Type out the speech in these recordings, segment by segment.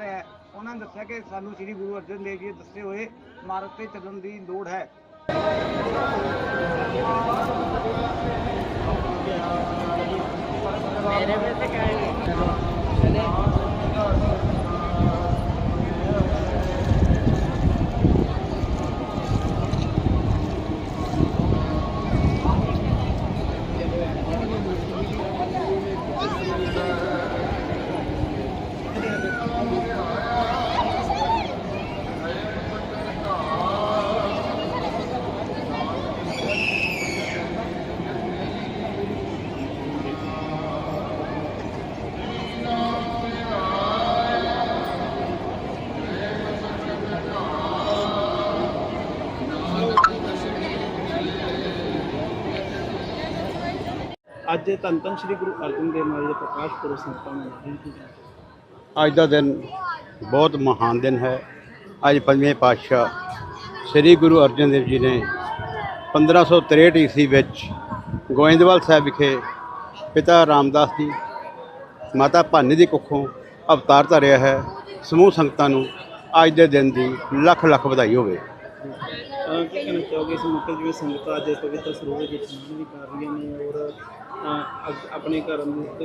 ਰਿਹਾ ਹੈ। ਉਹਨਾਂ ਨੇ ਦੱਸਿਆ ਕਿ ਸਾਨੂੰ ਸ੍ਰੀ ਗੁਰੂ ਅਰਜਨ ਦੇਵ ਜੀ ਦੇ ਦੱਸੇ ਹੋਏ ਮਾਰਗ ਤੇ ਚੱਲਣ ਦੀ ਲੋੜ ਹੈ। ਅੱਜ ਧੰਨ ਧੰਨ ਸ੍ਰੀ ਗੁਰੂ ਅਰਜਨ ਦੇਵ ਮਹਾਰਾਜ ਦੇ ਪ੍ਰਕਾਸ਼ ਪੁਰਬ ਸੰਤਾਂ ਨੂੰ। ਬੇਨਤੀ ਹੈ ਅੱਜ ਦਾ ਦਿਨ ਬਹੁਤ ਮਹਾਨ ਦਿਨ ਹੈ। ਅੱਜ ਪੰਜਵੇਂ ਪਾਤਸ਼ਾਹ ਸ੍ਰੀ ਗੁਰੂ ਅਰਜਨ ਦੇਵ ਜੀ ਨੇ 1563 ਈਸਵੀ ਵਿੱਚ ਗੋਇੰਦਵਾਲ ਸਾਹਿਬ ਵਿਖੇ ਪਿਤਾ ਰਾਮਦਾਸ ਜੀ ਮਾਤਾ ਭਾਨੀ ਦੀ ਕੁੱਖੋਂ ਅਵਤਾਰ ਧਾਰਿਆ ਹੈ। ਸਮੂਹ ਸੰਗਤਾਂ ਨੂੰ ਅੱਜ ਦੇ ਦਿਨ ਦੀ ਲੱਖ ਲੱਖ ਵਧਾਈ ਹੋਵੇ। ਕੀ ਕਹਿਣਾ ਚਾਹੋਗੇ ਇਸ ਮੌਕੇ ਤੇ? ਜਿਵੇਂ ਸੰਗਤਾਂ ਅੱਜ ਪਵਿੱਤਰ ਸਰੋਵਰ ਵਿੱਚ ਇਸ਼ਨਾਨ ਵੀ ਕਰ ਰਹੀਆਂ ਨੇ ਔਰ ਅਹ, ਆਪਣੇ ਘਰ ਨੂੰ ਅਹ,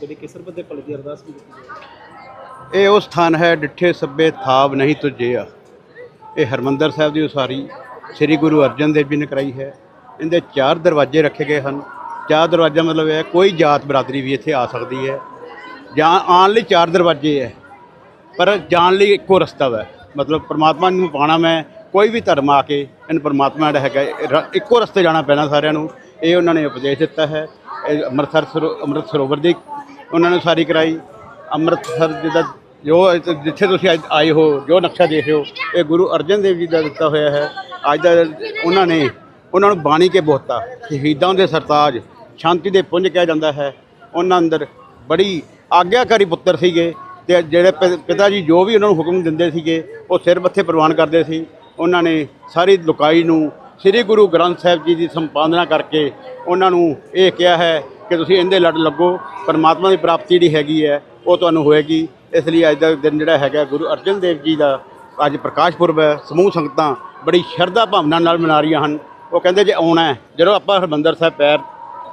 ਜਿਹੜੀ ਕਿਸਰਬਤ ਦੇ ਭਲੇ ਦੀ ਅਰਦਾਸ ਵੀ ਕੀਤੀ ਜਾ ਇਹ ਉਹ ਸਥਾਨ ਹੈ ਡਿੱਠੇ ਸੱਬੇ ਥਾਬ ਨਹੀਂ ਤੁਝਿਆ ਇਹ ਹਰਮੰਦਰ ਸਾਹਿਬ ਦੀ ਉਸਾਰੀ ਸ੍ਰੀ ਗੁਰੂ ਅਰਜਨ ਦੇਵ ਜੀ ਨੇ ਕਰਾਈ ਹੈ। ਇਹਦੇ ਚਾਰ ਦਰਵਾਜ਼ੇ ਰੱਖੇ ਗਏ ਹਨ। ਚਾਰ ਦਰਵਾਜ਼ਾ ਮਤਲਬ ਹੈ ਕੋਈ ਜਾਤ ਬਰਾਦਰੀ ਵੀ ਇੱਥੇ ਆ ਸਕਦੀ ਹੈ। ਜਾਂ ਆਉਣ ਲਈ ਚਾਰ ਦਰਵਾਜ਼ੇ ਹੈ ਪਰ ਜਾਣ ਲਈ ਇੱਕੋ ਰਸਤਾ ਹੈ ਮਤਲਬ ਪ੍ਰਮਾਤਮਾ ਨੂੰ ਪਾਣਾ ਮੈਂ ਕੋਈ ਵੀ ਧਰਮ ਆ ਕੇ ਇਹਨੂੰ ਪ੍ਰਮਾਤਮਾ ਜਿਹੜਾ ਹੈਗਾ ਇਹ ਰ- ਇੱਕੋ ਰਸਤੇ ਜਾਣਾ ਪੈਣਾ ਸਾਰਿਆਂ ਨੂੰ। ਇਹ ਉਹਨਾਂ ਨੇ ਉਪਦੇਸ਼ ਦਿੱਤਾ ਹੈ। ਇਹ ਅੰਮ੍ਰਿਤਸਰ ਸਰੋ, ਅੰਮ੍ਰਿਤ ਸਰੋਵਰ ਦੀ ਉਹਨਾਂ ਨੇ ਸਾਰੀ ਕਰਾਈ। ਅੰਮ੍ਰਿਤਸਰ ਜਿਹਦਾ ਜੋ ਇੱਥੇ- ਜਿੱਥੇ ਤੁਸੀਂ ਅੱਜ ਆਏ ਹੋ, ਜੋ ਨਕਸ਼ਾ ਦੇਖ ਰਹੇ ਹੋ, ਇਹ ਗੁਰੂ ਅਰਜਨ ਦੇਵ ਜੀ ਦਾ ਦਿੱਤਾ ਹੋਇਆ ਹੈ। ਅੱਜ ਦਾ ਉਹਨਾਂ ਨੇ, ਉਹਨਾਂ ਨੂੰ ਬਾਣੀ ਕੇ ਬੋਤਾ ਸ਼ਹੀਦਾਂ ਦੇ ਸਰਤਾਜ, ਸ਼ਾਂਤੀ ਦੇ ਪੁੰਜ ਕਿਹਾ ਜਾਂਦਾ ਹੈ। ਉਹਨਾਂ ਅੰਦਰ ਬੜੀ ਆਗਿਆਕਾਰੀ ਪੁੱਤਰ ਸੀਗੇ ਤੇ ਜਿਹੜੇ ਪਿ- ਪਿਤਾ ਜੀ ਜੋ ਵੀ ਉਹਨਾਂ ਨੂੰ ਹੁਕਮ ਦਿੰਦੇ ਸੀਗੇ, ਉਹ ਸਿਰ ਮੱਥੇ ਪ੍ਰਵਾਨ ਕਰਦੇ ਸੀ। ਉਹਨਾਂ ਨੇ ਸਾਰੀ ਲੁਕਾਈ ਨੂੰ ਸ੍ਰੀ ਗੁਰੂ ਗ੍ਰੰਥ ਸਾਹਿਬ ਜੀ ਦੀ ਸੰਪਾਦਨਾ ਕਰਕੇ ਉਹਨਾਂ ਨੂੰ ਇਹ ਕਿਹਾ ਹੈ ਕਿ ਤੁਸੀਂ ਇਹਦੇ ਲੜ ਲੱਗੋ, ਪਰਮਾਤਮਾ ਦੀ ਪ੍ਰਾਪਤੀ ਜਿਹੜੀ ਹੈਗੀ ਹੈ, ਉਹ ਤੁਹਾਨੂੰ ਹੋਏਗੀ। ਇਸ ਲਈ ਅੱਜ ਦਾ ਦਿਨ ਜਿਹੜਾ ਹੈਗਾ, ਗੁਰੂ ਅਰਜਨ ਦੇਵ ਜੀ ਦਾ ਅੱਜ ਪ੍ਰਕਾਸ਼ ਪੁਰਬ ਹੈ। ਸਮੂਹ ਸੰਗਤਾਂ ਬੜੀ ਸ਼ਰਧਾ ਭਾਵਨਾ ਨਾਲ ਮਨਾ ਰਹੀਆਂ ਹਨ। ਉਹ ਕਹਿੰਦੇ ਜੇ ਆਉਣਾ ਜਦੋਂ ਆਪਾਂ ਹਰਮੰਦਰ ਸਾਹਿਬ ਪੈਰ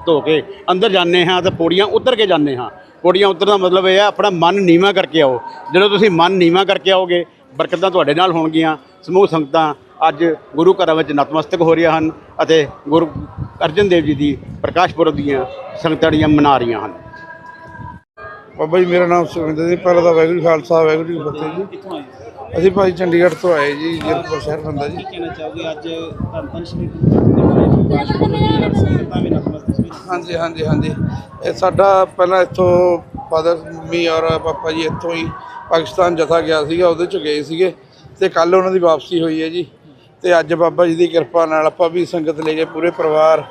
ਧੋ ਕੇ ਅੰਦਰ ਜਾਂਦੇ ਹਾਂ ਤਾਂ ਪੌੜੀਆਂ ਉਤਰ ਕੇ ਜਾਂਦੇ ਹਾਂ। ਪੌੜੀਆਂ ਉਤਰਨ ਦਾ ਮਤਲਬ ਇਹ ਹੈ, ਆਪਣਾ ਮਨ ਨੀਵਾ ਕਰਕੇ ਆਓ। ਜਦੋਂ ਤੁਸੀਂ ਮਨ ਨੀਵਾ ਕਰਕੇ ਆਓਗੇ, ਬਰਕਤਾਂ ਤੁਹਾਡੇ ਨਾਲ ਹੋਣਗੀਆਂ। ਸਮੂਹ ਸੰਗਤਾਂ ਅੱਜ ਗੁਰੂ ਘਰਾਂ ਵਿੱਚ ਨਤਮਸਤਕ ਹੋ ਰਹੀਆਂ ਹਨ ਅਤੇ ਗੁਰੂ ਅਰਜਨ ਦੇਵ ਜੀ ਦੀ ਪ੍ਰਕਾਸ਼ ਪੁਰਬ ਦੀਆਂ ਸੰਗਤਾਂ ਦੀਆਂ ਮਨਾ ਰਹੀਆਂ ਹਨ। ਬਾਬਾ ਜੀ ਮੇਰਾ ਨਾਮ ਸੁਖਵਿੰਦਰ ਜੀ। ਪਹਿਲਾਂ ਤਾਂ ਵਾਹਿਗੁਰੂ ਖਾਲਸਾ ਵਾਹਿਗੁਰੂ ਜੀ ਫਤਿਹ ਜੀ। ਕਿੱਥੋਂ ਆਏ? ਅਸੀਂ ਭਾਈ ਚੰਡੀਗੜ੍ਹ ਤੋਂ ਆਏ ਜੀ ਜੀਰਕਪੁਰ ਸ਼ਹਿਰ ਬੰਦਾ ਜੀ। ਕੀ ਕਹਿਣਾ ਚਾਹੋਗੇ? ਅੱਜ ਧੰਨ ਧੰਨ ਸ੍ਰੀ ਗੁਰੂ ਅਰਜਨ ਦੇਵ ਮਹਾਰਾਜ ਦੇ ਪ੍ਰਕਾਸ਼ ਪੁਰਬ ਦੀ ਔਰ ਸੰਗਤਾਂ ਵੀ ਨਤਮਸਤਕ ਵੀ ਹਾਂਜੀ ਹਾਂਜੀ ਹਾਂਜੀ। ਇਹ ਸਾਡਾ ਪਹਿਲਾਂ ਇੱਥੋਂ ਫਾਦਰ ਮੰਮੀ ਔਰ ਪਾਪਾ ਜੀ ਇੱਥੋਂ ਹੀ ਪਾਕਿਸਤਾਨ ਜਥਾ ਗਿਆ ਸੀਗਾ ਉਹਦੇ ਚ ਗਏ ਸੀਗੇ ਤੇ ਕੱਲ ਉਹਨਾਂ ਦੀ ਵਾਪਸੀ ਹੋਈ ਹੈ ਜੀ। ਤੇ ਅੱਜ ਬਾਬਾ ਜੀ ਦੀ ਕਿਰਪਾ ਨਾਲ ਆਪਾਂ ਵੀ ਸੰਗਤ ਲੈ ਕੇ ਪੂਰੇ ਪਰਿਵਾਰ,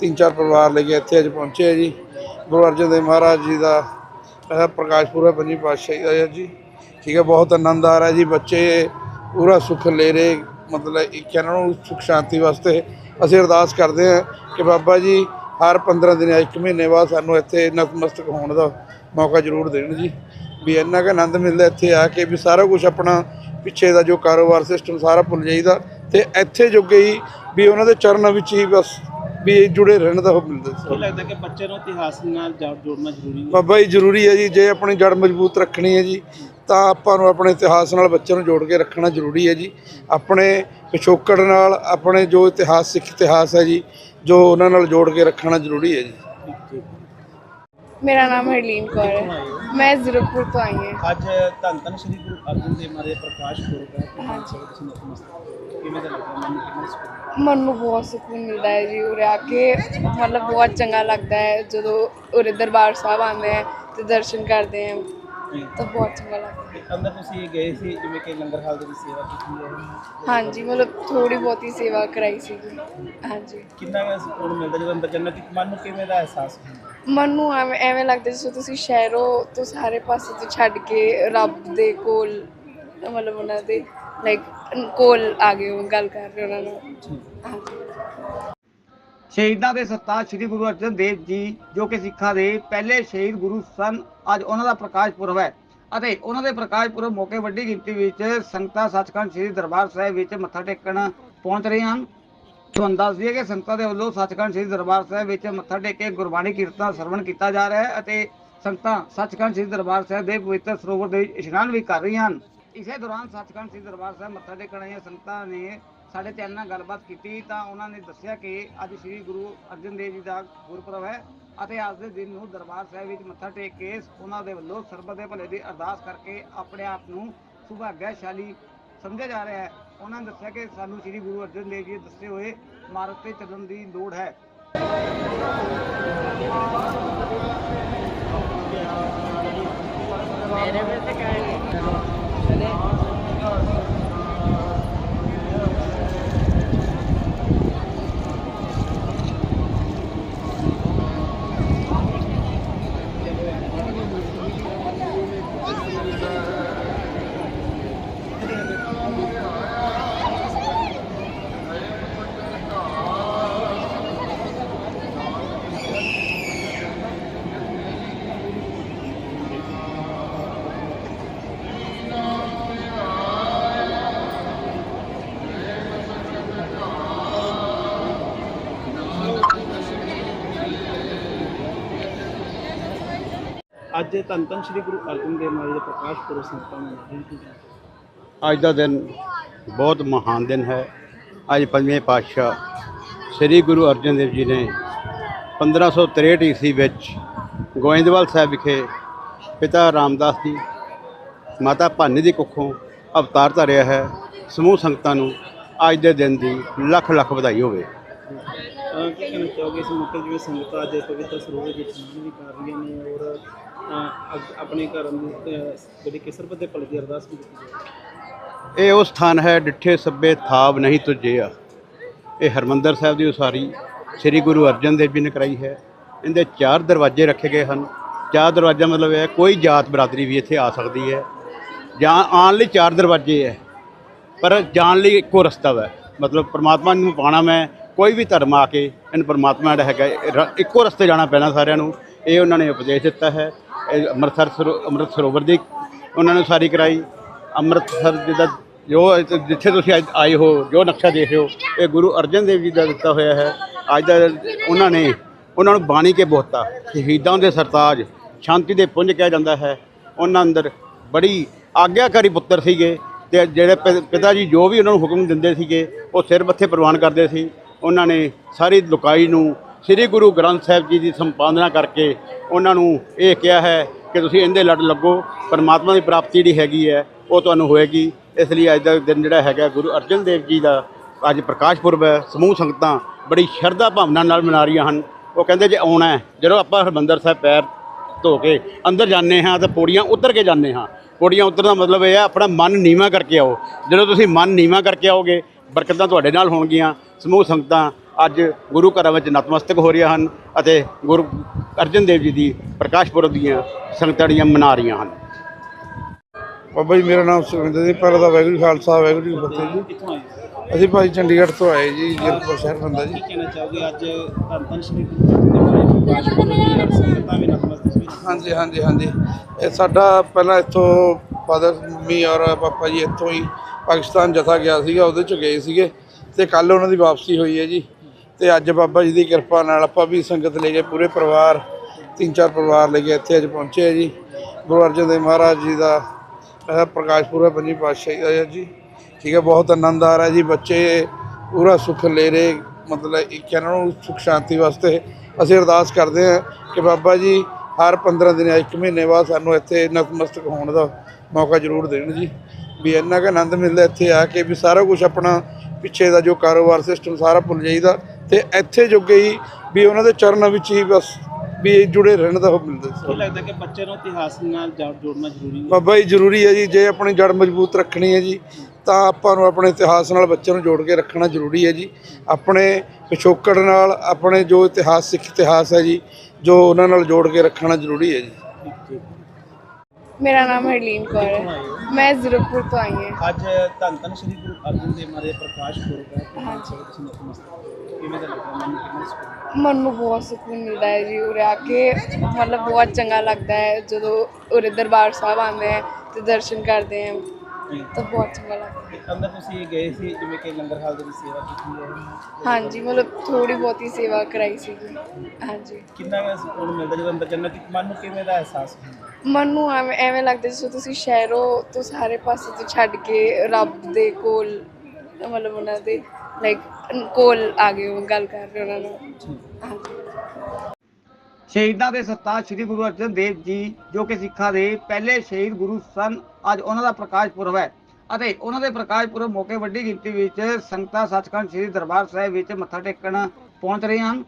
ਤਿੰਨ ਚਾਰ ਪਰਿਵਾਰ ਲੈ ਕੇ ਇੱਥੇ ਅੱਜ ਪਹੁੰਚੇ ਆ ਜੀ। ਗੁਰੂ ਅਰਜਨ ਦੇਵ ਮਹਾਰਾਜ ਜੀ ਦਾ ਪ੍ਰਕਾਸ਼ ਪੁਰਬ ਪੰਜੀ ਪਾਤਸ਼ਾਹੀ ਦਾ ਜੀ। ਠੀਕ ਹੈ, ਬਹੁਤ ਆਨੰਦ ਆ ਰਿਹਾ ਜੀ, ਬੱਚੇ ਪੂਰਾ ਸੁੱਖ ਲੈ ਰਹੇ, ਮਤਲਬ ਇੱਕ ਇਹਨਾਂ ਨੂੰ, ਸੁੱਖ ਸ਼ਾਂਤੀ ਵਾਸਤੇ ਅਸੀਂ ਅਰਦਾਸ ਕਰਦੇ ਹਾਂ ਕਿ ਬਾਬਾ ਜੀ ਹਰ 15 ਦਿਨ, ਇੱਕ ਮਹੀਨੇ ਬਾਅਦ ਸਾਨੂੰ ਇੱਥੇ ਨਤਮਸਤਕ ਹੋਣ ਦਾ ਮੌਕਾ ਜ਼ਰੂਰ ਦੇਣ ਜੀ। ਵੀ ਇੰਨਾ ਕੁ ਆਨੰਦ ਮਿਲਦਾ ਇੱਥੇ ਆ ਕੇ ਵੀ ਸਾਰਾ ਕੁਝ ਆਪਣਾ ਪਿੱਛੇ ਦਾ ਜੋ ਕਾਰੋਬਾਰ ਸਿਸਟਮ ਸਾਰਾ ਭੁੱਲ ਜਾਈਦਾ। ਤੇ ਇੱਥੇ ਜੋਗੇ ਹੀ ਵੀ ਉਹਨਾਂ ਦੇ ਚਰਨਾਂ ਵਿੱਚ ਹੀ ਬਸ ਵੀ ਜੁੜੇ ਰਹਿਣ ਦਾ ਉਹ ਮਿਲਦਾ ਕੀ ਲੱਗਦਾ ਕਿ ਬੱਚੇ ਨੂੰ ਇਤਿਹਾਸ ਨਾਲ ਜੜ ਜੋੜਨਾ ਜ਼ਰੂਰੀ ਹੈ? ਬਾਬਾ ਜੀ ਜ਼ਰੂਰੀ ਹੈ ਜੀ ਜੇ ਆਪਣੀ ਜੜ ਮਜ਼ਬੂਤ ਰੱਖਣੀ ਹੈ ਜੀ ਤਾਂ ਆਪਾਂ ਨੂੰ ਆਪਣੇ ਇਤਿਹਾਸ ਨਾਲ ਬੱਚਿਆਂ ਨੂੰ ਜੋੜ ਕੇ ਰੱਖਣਾ ਜ਼ਰੂਰੀ ਹੈ ਜੀ। ਆਪਣੇ ਪਿਛੋਕੜ ਨਾਲ ਆਪਣੇ ਜੋ ਇਤਿਹਾਸ ਸਿੱਖ ਇਤਿਹਾਸ ਹੈ ਜੀ ਜੋ ਉਹਨਾਂ ਨਾਲ ਜੋੜ ਕੇ ਰੱਖਣਾ ਜ਼ਰੂਰੀ ਹੈ ਜੀ। ਮੇਰਾ ਨਾਮ ਹਰਲੀਨ ਕੌਰ ਹੈ। ਮੈਂ ਜ਼ੀਰੋਪੁਰ ਤੋਂ ਆਈ ਹਾਂ। ਅੱਜ ਧੰਨ ਧੰਨ ਸ੍ਰੀ ਗੁਰੂ ਅਰਜਨ ਦੇਵ ਮਹਾਰਾਜ ਦੇ ਪ੍ਰਕਾਸ਼ ਪੁਰਬ ਹੈ। ਨਤਮਸਤਕ ਕਿਵੇਂ ਦਾ ਲੱਗਦਾ ਮਨ ਨੂੰ ਬਹੁਤ ਸਕੂਨ ਮਿਲਦਾ ਹੈ ਜੀ ਉਰੇ ਆ ਕੇ ਮਤਲਬ ਬਹੁਤ ਚੰਗਾ ਲੱਗਦਾ ਹੈ। ਜਦੋਂ ਉਰੇ ਦਰਬਾਰ ਸਾਹਿਬ ਆਉਂਦੇ ਹੈ ਤੇ ਦਰਸ਼ਨ ਕਰਦੇ ਹੈ ਤਾਂ ਬਹੁਤ ਚੰਗਾ ਲੱਗਦਾ ਅੰਦਰ ਤੁਸੀਂ ਗਏ ਸੀ ਜਿਵੇਂ ਕਿ ਲੰਗਰ ਹਾਲ ਦੇ ਵਿੱਚ ਸੇਵਾ ਕੀਤੀ ਹੈ। ਹਾਂਜੀ ਮਤਲਬ ਥੋੜੀ ਬਹੁਤੀ ਸੇਵਾ ਕਰਾਈ ਸੀ ਹਾਂਜੀ। ਕਿੰਨਾ ਸਕੂਨ ਮਿਲਦਾ ਜਦੋਂ ਅੰਦਰ ਜੰਨਤ ਦੀ ਮਨ ਨੂੰ ਕਿਵੇਂ ਦਾ ਅਹਿਸਾਸ ਹੁੰਦਾ? ਮਨ ਨੂੰ ਐਵੇਂ ਲੱਗਦਾ ਜਿਵੇਂ ਤੁਸੀਂ ਸ਼ਹਿਰੋਂ ਤੋਂ ਸਾਰੇ ਪਾਸੇ ਤੋਂ ਛੱਡ ਕੇ ਰੱਬ ਦੇ ਕੋਲ ਮਤਲਬ ਉਹਨਾਂ ਦੇ ਲਾਈਕ ਕੋਲ ਆ ਗਏ ਹੋ ਗੱਲ ਕਰ ਰਹੇ ਉਹਨਾਂ ਨਾਲ ਹਾਂਜੀ ਸ਼ਹੀਦਾਂ ਦੇ ਸਰਤਾਜ ਸ੍ਰੀ ਗੁਰੂ ਅਰਜਨ ਦੇਵ ਜੀ, ਜੋ ਕਿ ਸਿੱਖਾਂ ਦੇ ਪਹਿਲੇ ਸ਼ਹੀਦ ਗੁਰੂ ਸਨ, ਅੱਜ ਉਹਨਾਂ ਦਾ ਪ੍ਰਕਾਸ਼ ਪੁਰਬ ਹੈ। ਅਤੇ ਉਹਨਾਂ ਦੇ ਪ੍ਰਕਾਸ਼ ਪੁਰਬ ਮੌਕੇ ਵੱਡੀ ਗਿਣਤੀ ਵਿੱਚ ਸੰਗਤਾਂ ਸੱਚਖੰਡ ਸ੍ਰੀ ਦਰਬਾਰ ਸਾਹਿਬ ਵਿੱਚ ਮੱਥਾ ਟੇਕਣ ਪਹੁੰਚ ਰਹੀਆਂ ਹਨ। ਤੁਹਾਨੂੰ ਦੱਸ ਦਈਏ ਕਿ ਸੰਗਤਾਂ ਦੇ ਵੱਲੋਂ ਸੱਚਖੰਡ ਸ੍ਰੀ ਦਰਬਾਰ ਸਾਹਿਬ ਵਿੱਚ ਮੱਥਾ ਟੇਕ ਕੇ ਗੁਰਬਾਣੀ ਕੀਰਤਨ ਦਾ ਸਰਵਣ ਕੀਤਾ ਜਾ ਰਿਹਾ ਹੈ ਅਤੇ ਸੰਗਤਾਂ ਸੱਚਖੰਡ ਸ੍ਰੀ ਦਰਬਾਰ ਸਾਹਿਬ ਦੇ ਪਵਿੱਤਰ ਸਰੋਵਰ ਦੇ ਇਸ਼ਨਾਨ ਵੀ ਕਰ ਰਹੀਆਂ ਹਨ। ਇਸੇ ਦੌਰਾਨ ਸੱਚਖੰਡ ਸ੍ਰੀ ਦਰਬਾਰ ਸਾਹਿਬ ਮੱਥਾ ਟੇਕਣ ਆਈਆਂ ਸੰਗਤਾਂ ਨੇ ਸਾਡੇ ਚੈਨਲ ਨਾਲ ਗੱਲਬਾਤ ਕੀਤੀ ਤਾਂ ਉਹਨਾਂ ਨੇ ਦੱਸਿਆ ਕਿ ਅੱਜ ਸ੍ਰੀ ਗੁਰੂ ਅਰਜਨ ਦੇਵ ਜੀ ਦਾ ਗੁਰਪੁਰਬ ਹੈ ਅਤੇ ਅੱਜ ਦੇ ਦਿਨ ਨੂੰ ਦਰਬਾਰ ਸਾਹਿਬ ਵਿੱਚ ਮੱਥਾ ਟੇਕ ਕੇ ਉਹਨਾਂ ਦੇ ਵੱਲੋਂ ਸਰਬਤ ਦੇ ਭਲੇ ਦੀ ਅਰਦਾਸ ਕਰਕੇ ਆਪਣੇ ਆਪ ਨੂੰ ਸੁਭਾਗਿਆਸ਼ਾਲੀ ਸਮਝਿਆ ਜਾ ਰਿਹਾ ਹੈ। ਉਹਨਾਂ ਨੇ ਦੱਸਿਆ ਕਿ ਸਾਨੂੰ ਸ੍ਰੀ ਗੁਰੂ ਅਰਜਨ ਦੇਵ ਜੀ ਦੱਸੇ ਹੋਏ ਮਾਰਗ ਤੇ ਚੱਲਣ ਦੀ ਲੋੜ ਹੈ। böyle ਅੱਜ ਧੰਨ ਧੰਨ ਸ੍ਰੀ ਗੁਰੂ ਅਰਜਨ ਦੇਵ ਮਹਾਰਾਜ ਦੇ ਪ੍ਰਕਾਸ਼ ਪੁਰਬ ਸੰਗਤਾਂ ਨੂੰ। ਅੱਜ ਦਾ ਦਿਨ ਬਹੁਤ ਮਹਾਨ ਦਿਨ ਹੈ। ਅੱਜ ਪੰਜਵੇਂ ਪਾਤਸ਼ਾਹ ਸ੍ਰੀ ਗੁਰੂ ਅਰਜਨ ਦੇਵ ਜੀ ਨੇ 1563 ਈਸਵੀ ਵਿੱਚ ਗੋਇੰਦਵਾਲ ਸਾਹਿਬ ਵਿਖੇ ਪਿਤਾ ਰਾਮਦਾਸ ਜੀ ਮਾਤਾ ਭਾਨੀ ਦੀ ਕੁੱਖੋਂ ਅਵਤਾਰ ਧਾਰਿਆ ਹੈ। ਸਮੂਹ ਸੰਗਤਾਂ ਨੂੰ ਅੱਜ ਦੇ ਦਿਨ ਦੀ ਲੱਖ ਲੱਖ ਵਧਾਈ ਹੋਵੇ। ਕੀ ਕਹਿਣਾ ਚਾਹੋਗੇ ਇਸ ਮੌਕੇ ਤੇ? ਜਿਵੇਂ ਸੰਗਤਾਂ ਅੱਜ ਪਵਿੱਤਰ ਸਰੋਵਰ ਵਿੱਚ ਇਸ਼ਨਾਨ ਵੀ ਕਰ ਰਹੀਆਂ ਨੇ ਔਰ ਆਪਣੇ ਘਰ ਨੂੰ ਜਿਹੜੀ ਕਿਸਰਤ ਦੇ ਭਲੇ ਦੀ ਅਰਦਾਸ ਕੀਤੀ ਜਾ ਇਹ ਉਹ ਸਥਾਨ ਹੈ ਡਿੱਠੇ ਸੱਬੇ ਥਾਬ ਨਹੀਂ ਤੁਝਿਆ ਇਹ ਹਰਮੰਦਰ ਸਾਹਿਬ ਦੀ ਉਸਾਰੀ ਸ੍ਰੀ ਗੁਰੂ ਅਰਜਨ ਦੇਵ ਜੀ ਨੇ ਕਰਾਈ ਹੈ। ਇਹਦੇ ਚਾਰ ਦਰਵਾਜ਼ੇ ਰੱਖੇ ਗਏ ਹਨ। ਚਾਰ ਦਰਵਾਜ਼ਾ ਮਤਲਬ ਹੈ, ਕੋਈ ਜਾਤ ਬਰਾਦਰੀ ਵੀ ਇੱਥੇ ਆ ਸਕਦੀ ਹੈ। ਜਾਂ ਆਉਣ ਲਈ ਚਾਰ ਦਰਵਾਜ਼ੇ ਹੈ, ਪਰ ਜਾਣ ਲਈ ਇੱਕੋ ਰਸਤਾ ਹੈ ਮਤਲਬ ਪਰਮਾਤਮਾ ਨੂੰ ਪਾਣਾ ਮੈਂ, ਕੋਈ ਵੀ ਧਰਮ ਆ ਕੇ ਇਹਨੂੰ ਪਰਮਾਤਮਾ ਜਿਹੜਾ ਹੈਗਾ ਇੱਕੋ ਰਸਤੇ ਜਾਣਾ ਪੈਣਾ ਸਾਰਿਆਂ ਨੂੰ। ਇਹ ਉਹਨਾਂ ਨੇ ਉਪਦੇਸ਼ ਦਿੱਤਾ ਹੈ। ਇਹ ਅੰਮ੍ਰਿਤਸਰ ਸਰੋ- ਅੰਮ੍ਰਿਤ ਸਰੋਵਰ ਦੀ ਉਹਨਾਂ ਨੇ ਸਾਰੀ ਕਰਾਈ। ਅੰਮ੍ਰਿਤਸਰ ਜਿਹਦਾ ਜੋ ਇੱਥੇ- ਜਿੱਥੇ ਤੁਸੀਂ ਅੱਜ ਆਏ ਹੋ, ਜੋ ਨਕਸ਼ਾ ਦੇਖ ਰਹੇ ਹੋ, ਇਹ ਗੁਰੂ ਅਰਜਨ ਦੇਵ ਜੀ ਦਾ ਦਿੱਤਾ ਹੋਇਆ ਹੈ। ਅੱਜ ਦਾ ਉਹਨਾਂ ਨੇ, ਉਹਨਾਂ ਨੂੰ ਬਾਣੀ ਕੇ ਬੋਤਾ ਸ਼ਹੀਦਾਂ ਦੇ ਸਰਤਾਜ, ਸ਼ਾਂਤੀ ਦੇ ਪੁੰਜ ਕਿਹਾ ਜਾਂਦਾ ਹੈ। ਉਹਨਾਂ ਅੰਦਰ ਬੜੀ ਆਗਿਆਕਾਰੀ ਪੁੱਤਰ ਸੀਗੇ ਤੇ ਜਿਹੜੇ ਪਿ- ਪਿਤਾ ਜੀ ਜੋ ਵੀ ਉਹਨਾਂ ਨੂੰ ਹੁਕਮ ਦਿੰਦੇ ਸੀਗੇ, ਉਹ ਸਿਰ ਮੱਥੇ ਪ੍ਰਵਾਨ ਕਰਦੇ ਸੀ। ਉਹਨਾਂ ਨੇ ਸਾਰੀ ਲੁਕਾਈ ਨੂੰ ਸ੍ਰੀ ਗੁਰੂ ਗ੍ਰੰਥ ਸਾਹਿਬ ਜੀ ਦੀ ਸੰਪਾਦਨਾ ਕਰਕੇ ਉਹਨਾਂ ਨੂੰ ਇਹ ਕਿਹਾ ਹੈ ਕਿ ਤੁਸੀਂ ਇਹਦੇ ਲੜ ਲੱਗੋ, ਪਰਮਾਤਮਾ ਦੀ ਪ੍ਰਾਪਤੀ ਜਿਹੜੀ ਹੈਗੀ ਹੈ, ਉਹ ਤੁਹਾਨੂੰ ਹੋਏਗੀ। ਇਸ ਲਈ ਅੱਜ ਦਾ ਦਿਨ ਜਿਹੜਾ ਹੈਗਾ ਗੁਰੂ ਅਰਜਨ ਦੇਵ ਜੀ ਦਾ ਅੱਜ ਪ੍ਰਕਾਸ਼ ਪੁਰਬ ਹੈ। ਸਮੂਹ ਸੰਗਤਾਂ ਬੜੀ ਸ਼ਰਧਾ ਭਾਵਨਾ ਨਾਲ ਮਨਾ ਰਹੀਆਂ ਹਨ। ਉਹ ਕਹਿੰਦੇ ਜੇ ਆਉਣਾ ਜਦੋਂ ਆਪਾਂ ਹਰਮੰਦਰ ਸਾਹਿਬ ਪੈਰ ਧੋ ਕੇ ਅੰਦਰ ਜਾਂਦੇ ਹਾਂ ਤਾਂ ਪੌੜੀਆਂ ਉਤਰ ਕੇ ਜਾਂਦੇ ਹਾਂ। ਪੌੜੀਆਂ ਉਤਰਨ ਦਾ ਮਤਲਬ ਇਹ ਹੈ, ਆਪਣਾ ਮਨ ਨੀਵਾ ਕਰਕੇ ਆਓ। ਜਦੋਂ ਤੁਸੀਂ ਮਨ ਨੀਵਾ ਕਰਕੇ ਆਓਗੇ, ਬਰਕਤਾਂ ਤੁਹਾਡੇ ਨਾਲ ਹੋਣਗੀਆਂ। ਸਮੂਹ ਸੰਗਤਾਂ ਅੱਜ ਗੁਰੂ ਘਰਾਂ ਵਿੱਚ ਨਤਮਸਤਕ ਹੋ ਰਹੀਆਂ ਹਨ ਅਤੇ ਗੁਰੂ ਅਰਜਨ ਦੇਵ ਜੀ ਦੀ ਪ੍ਰਕਾਸ਼ ਪੁਰਬ ਦੀਆਂ ਸੰਗਤਾਂ ਜਿਹੜੀਆਂ ਮਨਾ ਰਹੀਆਂ ਹਨ। ਬਾਬਾ ਜੀ ਮੇਰਾ ਨਾਮ ਸੁਖਵਿੰਦਰ ਜੀ ਪਹਿਲਾਂ ਤਾਂ ਵਾਹਿਗੁਰੂ ਜੀ ਖਾਲਸਾ ਵਾਹਿਗੁਰੂ ਜੀ ਫਤਿਹ ਜੀ। ਕਿੱਥੋਂ ਆਏ? ਅਸੀਂ ਭਾਈ ਚੰਡੀਗੜ੍ਹ ਤੋਂ ਆਏ ਜੀ ਜੀਰਕਪੁਰ ਸ਼ਹਿਰ ਬੰਦਾ ਜੀ। ਕਹਿਣਾ ਚਾਹੋਗੇ? ਅੱਜ ਧੰਨ ਸ੍ਰੀ ਦੇ ਦੀ ਹਾਂਜੀ ਹਾਂਜੀ ਹਾਂਜੀ। ਇਹ ਸਾਡਾ ਪਹਿਲਾਂ ਇੱਥੋਂ ਫਾਦਰ ਮੰਮੀ ਔਰ ਪਾਪਾ ਜੀ ਇੱਥੋਂ ਹੀ ਪਾਕਿਸਤਾਨ ਜਥਾ ਗਿਆ ਸੀਗਾ ਉਹਦੇ ਚ ਗਏ ਸੀਗੇ ਤੇ ਕੱਲ ਉਹਨਾਂ ਦੀ ਵਾਪਸੀ ਹੋਈ ਹੈ ਜੀ। ਤੇ ਅੱਜ ਬਾਬਾ ਜੀ ਦੀ ਕਿਰਪਾ ਨਾਲ ਆਪਾਂ ਵੀ ਸੰਗਤ ਲੈ ਕੇ ਪੂਰੇ ਪਰਿਵਾਰ, ਤਿੰਨ ਚਾਰ ਪਰਿਵਾਰ ਲੈ ਕੇ ਇੱਥੇ ਅੱਜ ਪਹੁੰਚੇ ਆ ਜੀ। ਗੁਰੂ ਅਰਜਨ ਦੇਵ ਮਹਾਰਾਜ ਜੀ ਦਾ ਪ੍ਰਕਾਸ਼ ਪੁਰਬ ਪੰਜੀ ਪਾਤਸ਼ਾਹੀ ਦਾ ਜੀ। ਠੀਕ ਹੈ, ਬਹੁਤ ਆਨੰਦ ਆ ਰਿਹਾ ਜੀ, ਬੱਚੇ ਪੂਰਾ ਸੁੱਖ ਲੈ ਰਹੇ, ਮਤਲਬ ਇੱਕ ਇਹਨਾਂ ਨੂੰ ਸੁੱਖ ਸ਼ਾਂਤੀ ਵਾਸਤੇ। ਅਸੀਂ ਅਰਦਾਸ ਕਰਦੇ ਹਾਂ ਕਿ ਬਾਬਾ ਜੀ ਹਰ 15 ਦਿਨ ਇੱਕ ਮਹੀਨੇ ਬਾਅਦ ਸਾਨੂੰ ਇੱਥੇ ਨਤਮਸਤਕ ਹੋਣ ਦਾ ਮੌਕਾ ਜ਼ਰੂਰ ਦੇਣ ਜੀ। ਵੀ ਇੰਨਾ ਕੁ ਆਨੰਦ ਮਿਲਦਾ ਇੱਥੇ ਆ ਕੇ ਵੀ ਸਾਰਾ ਕੁਝ ਆਪਣਾ ਪਿੱਛੇ ਦਾ ਜੋ ਕਾਰੋਬਾਰ ਸਿਸਟਮ ਸਾਰਾ ਭੁੱਲ ਜਾਈਦਾ। ਤੇ ਇੱਥੇ ਜੋਗੇ ਹੀ ਵੀ ਉਹਨਾਂ ਦੇ ਚਰਨਾਂ ਵਿੱਚ ਹੀ ਬਸ ਵੀ ਜੁੜੇ ਰਹਿਣ ਦਾ ਉਹ ਮਿਲਦਾ ਸੀ। ਲੱਗਦਾ ਕਿ ਬੱਚੇ ਨੂੰ ਇਤਿਹਾਸ ਨਾਲ ਜੜ ਜੋੜਨਾ ਜ਼ਰੂਰੀ ਹੈ? ਬਾਬਾ ਜੀ ਜ਼ਰੂਰੀ ਹੈ ਜੀ ਜੇ ਆਪਣੀ ਜੜ ਮਜ਼ਬੂਤ ਰੱਖਣੀ ਹੈ ਜੀ ਤਾਂ ਆਪਾਂ ਨੂੰ ਆਪਣੇ ਇਤਿਹਾਸ ਨਾਲ ਬੱਚਿਆਂ ਨੂੰ ਜੋੜ ਕੇ ਰੱਖਣਾ ਜ਼ਰੂਰੀ ਹੈ ਜੀ। ਆਪਣੇ ਪਿਛੋਕੜ ਨਾਲ ਆਪਣੇ ਜੋ ਇਤਿਹਾਸ ਸਿੱਖ ਇਤਿਹਾਸ ਹੈ ਜੀ ਜੋ ਉਹਨਾਂ ਨਾਲ ਜੋੜ ਕੇ ਰੱਖਣਾ ਜ਼ਰੂਰੀ ਹੈ ਜੀ। ਮੇਰਾ ਨਾਮ ਹਰਲੀਨ ਕੌਰ ਹੈ। ਮੈਂ ਜ਼ੀਰਕਪੁਰ ਤੋਂ ਆਈ ਹਾਂ। ਅੱਜ ਧੰਨ ਧੰਨ ਸ੍ਰੀ ਗੁਰੂ ਅਰਜਨ ਦੇਵ ਮਹਾਰਾਜ ਦੇ ਪ੍ਰਕਾਸ਼ ਪੁਰਬ ਹੈ। ਕਿਵੇਂ ਦਾ ਲੱਗਦਾ ਮੈਨੂੰ ਨੂੰ ਬਹੁਤ ਸਕੂਨ ਮਿਲਦਾ ਹੈ ਜੀ ਉਰੇ ਆ ਕੇ ਮਤਲਬ ਬਹੁਤ ਚੰਗਾ ਲੱਗਦਾ ਹੈ। ਜਦੋਂ ਉਰੇ ਦਰਬਾਰ ਸਾਹਿਬ ਆਉਂਦੇ ਹੈ ਤੇ ਦਰਸ਼ਨ ਕਰਦੇ ਹੈ ਤਾਂ ਬਹੁਤ ਚੰਗਾ ਲੱਗਦਾ ਹੈ। ਅੰਦਰ ਤੁਸੀਂ ਗਏ ਸੀ ਜਿਵੇਂ ਕਿ ਲੰਗਰ ਹਾਲ ਦੇ ਵਿੱਚ ਸੇਵਾ ਕੀਤੀ ਹੈ। ਹਾਂਜੀ ਮਤਲਬ ਥੋੜੀ ਬਹੁਤੀ ਸੇਵਾ ਕਰਾਈ ਸੀਗੀ ਹਾਂਜੀ। ਕਿੰਨਾ ਕੁ ਸਕੂਨ ਮਿਲਦਾ ਜਦੋਂ ਅੰਦਰ ਜੰਨਤ ਮਨ ਨੂੰ ਕਿਵੇਂ ਦਾ ਅਹਿਸਾਸ ਹੁੰਦਾ? ਮਨ ਨੂੰ ਐਵੇਂ ਐਵੇਂ ਲੱਗਦਾ ਜਿਵੇਂ ਤੁਸੀਂ ਸ਼ਹਿਰੋਂ ਤੋਂ ਸਾਰੇ ਪਾਸੇ ਤੋਂ ਛੱਡ ਕੇ ਰੱਬ ਦੇ ਕੋਲ ਮਤਲਬ ਉਹਨਾਂ ਦੇ ਲਾਈਕ ਕੋਲ ਆ ਗਏ ਹੋ ਗੱਲ ਕਰ ਰਹੇ ਉਹਨਾਂ ਨਾਲ ਹਾਂਜੀ। ਸ਼ਹੀਦਾਂ ਦੇ ਸਰਤਾਜ ਸ੍ਰੀ ਗੁਰੂ ਅਰਜਨ ਦੇਵ ਜੀ, ਜੋ ਕਿ ਸਿੱਖਾਂ ਦੇ ਪਹਿਲੇ ਸ਼ਹੀਦ ਗੁਰੂ ਸਨ, ਅੱਜ ਉਹਨਾਂ ਦਾ ਪ੍ਰਕਾਸ਼ ਪੁਰਬ ਹੈ। ਅਤੇ ਉਹਨਾਂ ਦੇ ਪ੍ਰਕਾਸ਼ ਪੁਰਬ ਮੌਕੇ ਵੱਡੀ ਗਿਣਤੀ ਵਿੱਚ ਸੰਗਤਾਂ ਸੱਚਖੰਡ ਸ੍ਰੀ ਦਰਬਾਰ ਸਾਹਿਬ ਵਿੱਚ ਮੱਥਾ ਟੇਕਣ ਪਹੁੰਚ ਰਹੀਆਂ ਹਨ।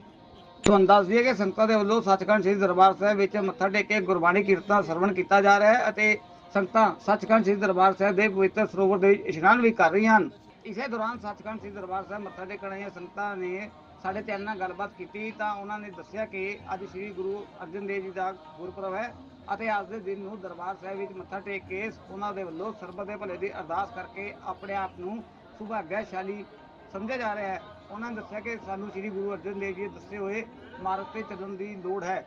ਤੁਹਾਨੂੰ ਦੱਸ ਦਈਏ ਕਿ ਸੰਗਤਾਂ ਦੇ ਵੱਲੋਂ ਸੱਚਖੰਡ ਸ੍ਰੀ ਦਰਬਾਰ ਸਾਹਿਬ ਵਿੱਚ ਮੱਥਾ ਟੇਕ ਕੇ ਗੁਰਬਾਣੀ ਕੀਰਤਨ ਸਰਵਣ ਕੀਤਾ ਜਾ ਰਿਹਾ ਹੈ ਅਤੇ ਸੰਗਤਾਂ ਸੱਚਖੰਡ ਸ੍ਰੀ ਦਰਬਾਰ ਸਾਹਿਬ ਦੇ ਪਵਿੱਤਰ ਸਰੋਵਰ ਦੇ ਇਸ਼ਨਾਨ ਵੀ ਕਰ ਰਹੀਆਂ ਹਨ। ਇਸੇ ਦੌਰਾਨ ਸੱਚਖੰਡ ਸ੍ਰੀ ਦਰਬਾਰ ਸਾਹਿਬ ਮੱਥਾ ਟੇਕਣ ਆਈਆਂ ਸੰਗਤਾਂ ਨੇ ਸਾਡੇ ਚੈਨਲ ਨਾਲ ਗੱਲਬਾਤ ਕੀਤੀ ਤਾਂ ਉਹਨਾਂ ਨੇ ਦੱਸਿਆ ਕਿ ਅੱਜ ਸ੍ਰੀ ਗੁਰੂ ਅਰਜਨ ਦੇਵ ਜੀ ਦਾ ਗੁਰਪੁਰਬ ਹੈ ਅਤੇ ਅੱਜ ਦੇ ਦਿਨ ਨੂੰ ਦਰਬਾਰ ਸਾਹਿਬ ਵਿੱਚ ਮੱਥਾ ਟੇਕ ਕੇ ਉਹਨਾਂ ਦੇ ਵੱਲੋਂ ਸਰਬਤ ਦੇ ਭਲੇ ਦੀ ਅਰਦਾਸ ਕਰਕੇ ਆਪਣੇ ਆਪ ਨੂੰ ਸੁਭਾਗਿਆਸ਼ਾਲੀ ਸਮਝਿਆ ਜਾ ਰਿਹਾ ਹੈ। ਉਹਨਾਂ ਨੇ ਦੱਸਿਆ ਕਿ ਸਾਨੂੰ ਸ੍ਰੀ ਗੁਰੂ ਅਰਜਨ ਦੇਵ ਜੀ ਦੱਸੇ ਹੋਏ ਮਾਰਗ ਤੇ ਚੱਲਣ ਦੀ ਲੋੜ ਹੈ।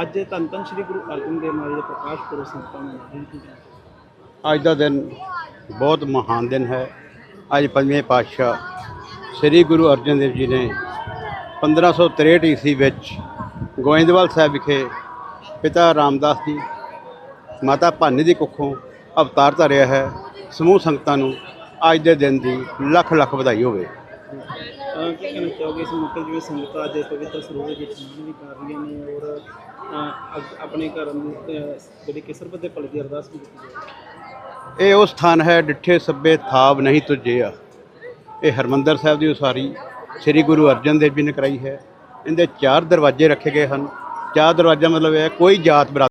ਅੱਜ ਧੰਨ ਧੰਨ ਸ੍ਰੀ ਗੁਰੂ ਅਰਜਨ ਦੇਵ ਮਹਾਰਾਜ ਦੇ ਪ੍ਰਕਾਸ਼ ਪੁਰਬ ਸੰਗਤਾਂ ਨੂੰ ਬੇਨਤੀ ਕਰਾਂ ਅੱਜ ਦਾ ਦਿਨ ਬਹੁਤ ਮਹਾਨ ਦਿਨ ਹੈ। ਅੱਜ ਪੰਜਵੇਂ ਪਾਤਸ਼ਾਹ ਸ੍ਰੀ ਗੁਰੂ ਅਰਜਨ ਦੇਵ ਜੀ ਨੇ 1563 ਈਸਵੀ ਵਿੱਚ ਗੋਇੰਦਵਾਲ ਸਾਹਿਬ ਵਿਖੇ ਪਿਤਾ ਰਾਮਦਾਸ ਜੀ, ਮਾਤਾ ਭਾਨੀ ਦੀ ਕੁੱਖੋਂ ਅਵਤਾਰ ਧਾਰਿਆ ਹੈ। ਸਮੂਹ ਸੰਗਤਾਂ ਨੂੰ ਅੱਜ ਦੇ ਦਿਨ ਦੀ ਲੱਖ ਲੱਖ ਵਧਾਈ ਹੋਵੇ। ਕੀ ਕਹਿਣਾ ਚਾਹੋਗੇ ਇਸ ਮੌਕੇ ਜਿਵੇਂ ਸੰਗਤਾਂ ਅੱਜ ਪਵਿੱਤਰ ਸਰੋਵਰ ਵਿੱਚ ਇਸ਼ਨਾਨ ਵੀ ਕਰ ਰਹੀਆਂ ਨੇ ਔਰ ਆਪਣੇ ਘਰ ਨੂੰ ਜਿਹੜੀ ਕਿ ਦੇ ਭਲੇ ਦੀ ਅਰਦਾਸ ਵੀ ਕੀਤੀ ਜਾਵੇ ਇਹ ਉਹ ਸਥਾਨ ਹੈ ਡਿੱਠੇ ਸੱਬੇ ਥਾਬ ਨਹੀਂ ਤੁਝਿਆ ਇਹ ਹਰਮੰਦਰ ਸਾਹਿਬ ਦੀ ਉਸਾਰੀ ਸ੍ਰੀ ਗੁਰੂ ਅਰਜਨ ਦੇਵ ਜੀ ਨੇ ਕਰਾਈ ਹੈ। ਇਹਦੇ ਚਾਰ ਦਰਵਾਜ਼ੇ ਰੱਖੇ ਗਏ ਹਨ। ਚਾਰ ਦਰਵਾਜ਼ਾ ਮਤਲਬ ਇਹ ਹੈ, ਕੋਈ ਜਾਤ ਬਰਾ